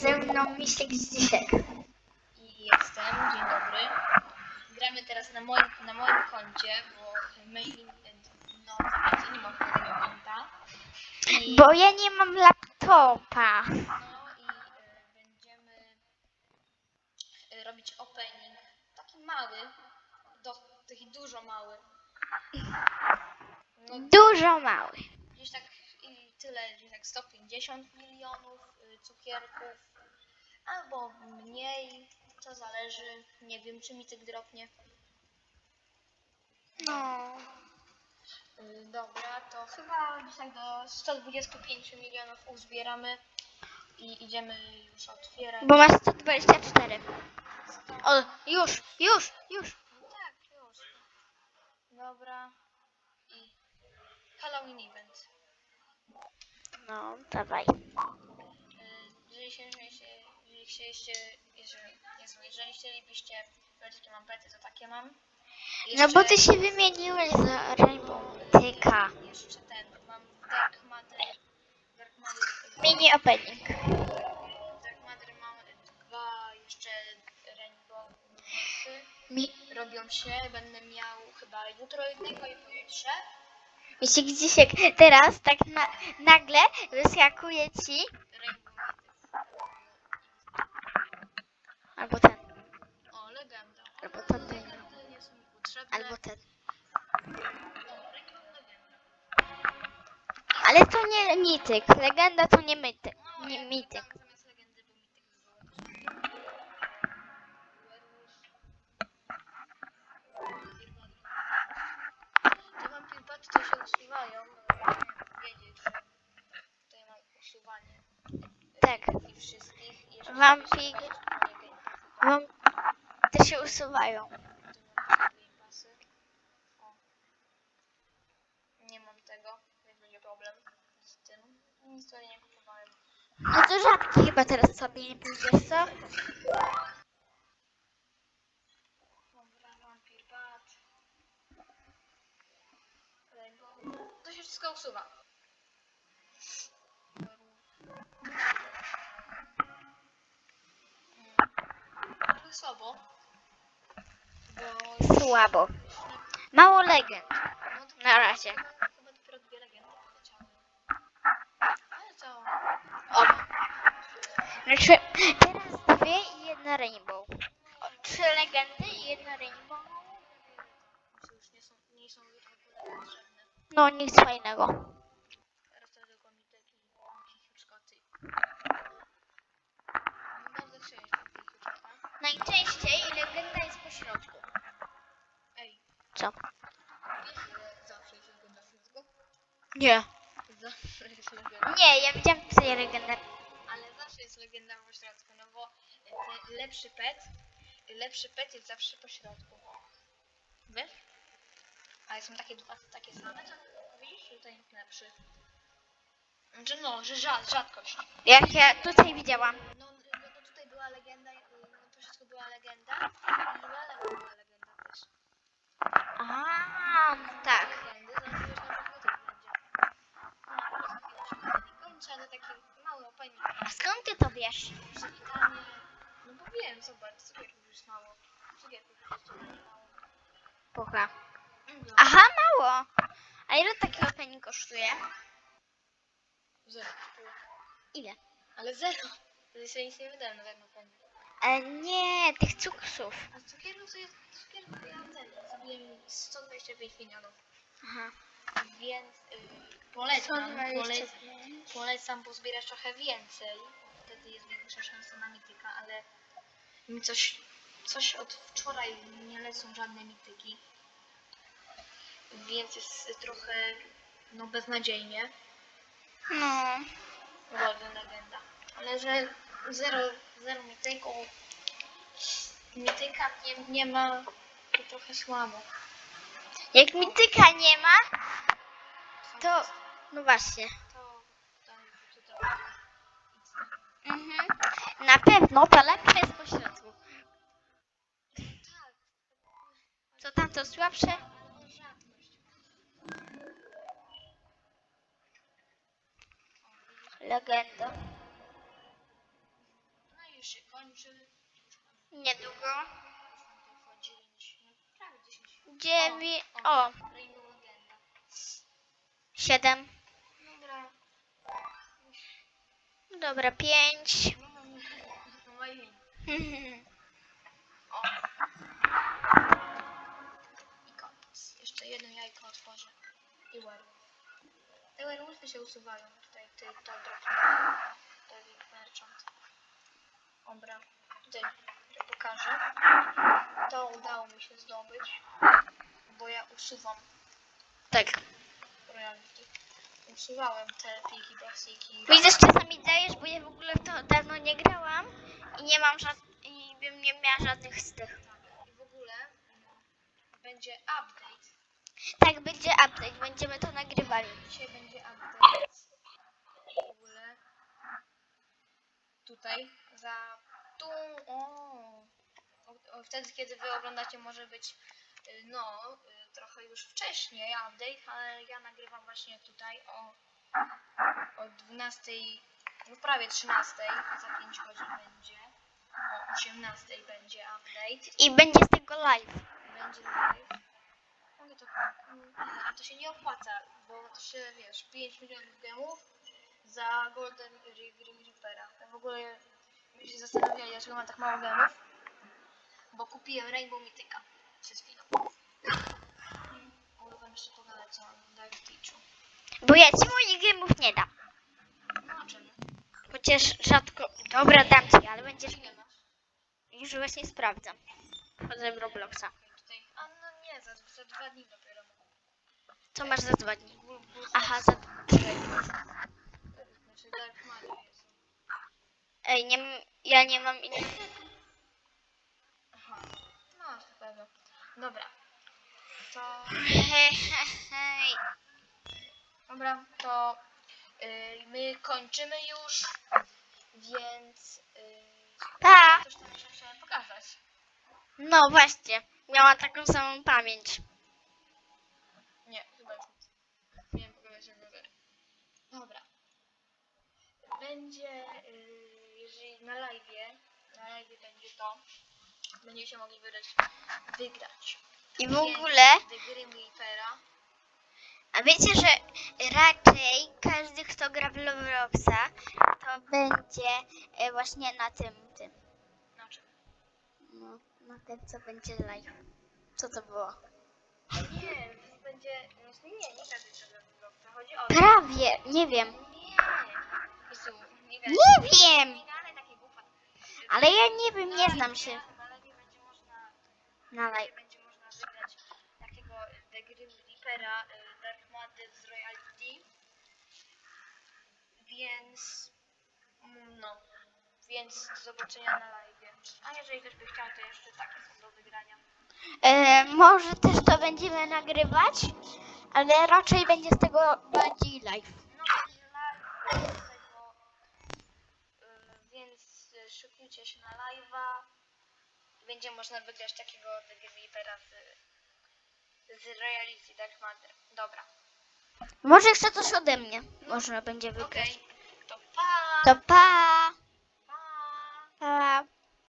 Ze mną Mistek Zdzisiek. I jestem, dzień dobry. Gramy teraz na moim, na moim koncie, bo mailing, no nie mam żadnego konta. I, Bo ja nie mam laptopa. no i e, będziemy e, robić opening, taki mały, do, taki dużo mały. No, Dużo mały. gdzieś tak tyle, gdzieś tak 150 milionów y, cukierków, albo mniej, to zależy, nie wiem, czy mi tyk dropnie. No. Y, Dobra, to chyba gdzieś tak do 125 milionów uzbieramy i idziemy już otwierać. Bo masz 124. O, już, już, już. Tak, już. Dobra. I Halloween event. No, dawaj. Jeżeli chcieliście, jeżeli, jeżeli chcielibyście wiedzieć jakie mam pety, to takie mam. No bo Jeszcze- ty się wymieniłeś za Rainbow Tyka. Jeszcze ten, mam Dark Matter. Dark Matter. Mini opening. Dark Matter mam dwa jeszcze Rainbow. Mi Robią się, będę miał chyba jutro jednego i pojutrze. Mistek Zdzisiek, teraz tak na, nagle wyskakuje ci albo ten, O, legenda. albo ten, Legendy nie są mi potrzebne. albo ten. Ale to nie mityk. Legenda to nie mytyk. No, Nie mityk. dodam Zamiast legendy, bo mityk by było. Te vampirpaty to się usuwają, ale nie wiedzieć, że tutaj mam usuwanie Tak. i sobie się Wam te się usuwają. Nie mam tego, więc będzie problem z tym. Nic nie kupowałem. No to rzadki chyba teraz sobie nie pójdziesz, co? To się wszystko usuwa. Słabo. Bo Słabo. Mało legend. no Na razie. Chyba, dopiero dwie legendy poleciały. Ale to... O. Znaczy, teraz dwie i jedna rainbow. O, trzy legendy i jedna rainbow. Już nie są, nie są już w ogóle potrzebne. No nic fajnego. Nie. Zawsze jest legenda. Nie, ja widziałam tutaj legendę. Ale zawsze jest legenda po środku, no bo ten lepszy pet, lepszy pet jest zawsze po środku. Wiesz? Ale są takie dwa takie same, to widzisz, że ten jest lepszy. Znaczy no, że rzad, rzadkość. Jak ja tutaj widziałam. No, no, no tutaj była legenda, no po środku była legenda lewo była legenda też. A, no tak. Legendy, zobaczysz na przykład też będzie. No, kończę na taki mały opening. A skąd ty to wiesz? Przywitanie. No bo wiem, zobacz, cukierków już mało. Cukierków już jest totalnie mało. Pucha. No. Aha, mało. A ile taki opening kosztuje? Zero. Ile? Ale zero. To się nic nie wydałem na ten opening. E, nie, tych cuksów. A cukierków to jest, cukierków ja ten, zrobiłem 125 milionów. Aha. Więc y, polecam, polec, 125. polecam pozbierać trochę więcej. Wtedy jest większa szansa na mityka, ale mi coś, coś od wczoraj nie lecą żadne mityki. Więc jest trochę no beznadziejnie. No. Golden Legenda. Ale że zero, zero mityków, mityka nie, nie ma, to trochę słabo. Jak mityka nie ma, to... No właśnie. To, to, to, to, Mhm. Na pewno ta lepsza jest po środku. Co tamto słabsze? ale o rzadkość. Legenda. kończy. Niedługo. Już nam siedem. Dobra. Dobra, pięć. No, no, no, no, no i koniec. Jeszcze jedno jajko otworzę. I werewolf. Te werewolfy się usuwają. Tutaj ty to David Merchant. Dobra. Tutaj pokażę. To udało mi się zdobyć. Bo ja usuwam Tak. Royalty. Usuwałem te pliki, plastiki. Mi też czasami dajesz, bo ja w ogóle w to dawno nie grałam i nie mam żad... i bym nie miała żadnych z tych. I w ogóle będzie update. Tak, będzie update, będziemy to nagrywali. Dzisiaj będzie update. W ogóle tutaj za tu o, o, o wtedy kiedy wy oglądacie może być y, no y, trochę już wcześniej update, ale ja nagrywam właśnie tutaj o o 12, no prawie 13, za 5 godzin będzie. O 18 będzie update. I będzie z tego live. Będzie live. Ale to, mm, a to się nie opłaca, bo to się, wiesz, 5 milionów gemów za Golden Ring Reapera. Ja w ogóle my się zastanawiali, dlaczego mam tak mało gemów, bo kupiłem Rainbow Mythica przez chwilę. Jeszcze pogadać, w Dive Teachu. Bo ja ci moich gemów nie dam. No czemu? Chociaż rzadko. Dobra, dam ci, ale będziesz. Ile masz? Już właśnie sprawdzam. Wchodzę w Robloxa. Tutaj, a no nie, za, za dwa dni dopiero. Co masz za dwa dni? Aha, za. Znaczy Dark jest. Ej, nie, m- ja nie mam innych. Aha, no na pewno. Dobra. To, Hej, hej, hej. dobra, to y, my kończymy już, więc y, Pa! coś tam jeszcze chciałem pokazać. No właśnie, miała taką samą pamięć. Nie, chyba już nic. Miałem pokazać jak rower. Dobra. Będzie, y, jeżeli na live, na live będzie to, będziecie mogli wygrać, wygrać. I w ogóle, a wiecie, że raczej każdy, kto gra w Robloxa, to będzie e, właśnie na tym, tym. Na czym? No, na tym, co będzie live. Co to było? Nie, będzie, nie, nie każdy gra w Robloxa. Chodzi o Prawie, nie wiem. Nie. Nie wiem. Nie. Ale ja nie wiem, nie Na znam się Na live będzie można, na na live. live będzie można wygrać takiego The Grim Reapera y, Dark Matter z Royalty. Więc, mm, no, więc do zobaczenia na live. A jeżeli ktoś by chciał, to jeszcze takie są do wygrania. E, może też to będziemy nagrywać, ale raczej będzie z tego bardziej live. No, będzie live z tego, y, więc y, szykujcie się na live'a. Będzie można wygrać takiego The z, Reality Dark Matter. Dobra. Może jeszcze coś ode mnie można będzie Okej. wygrać. To pa! To pa! Pa! Pa!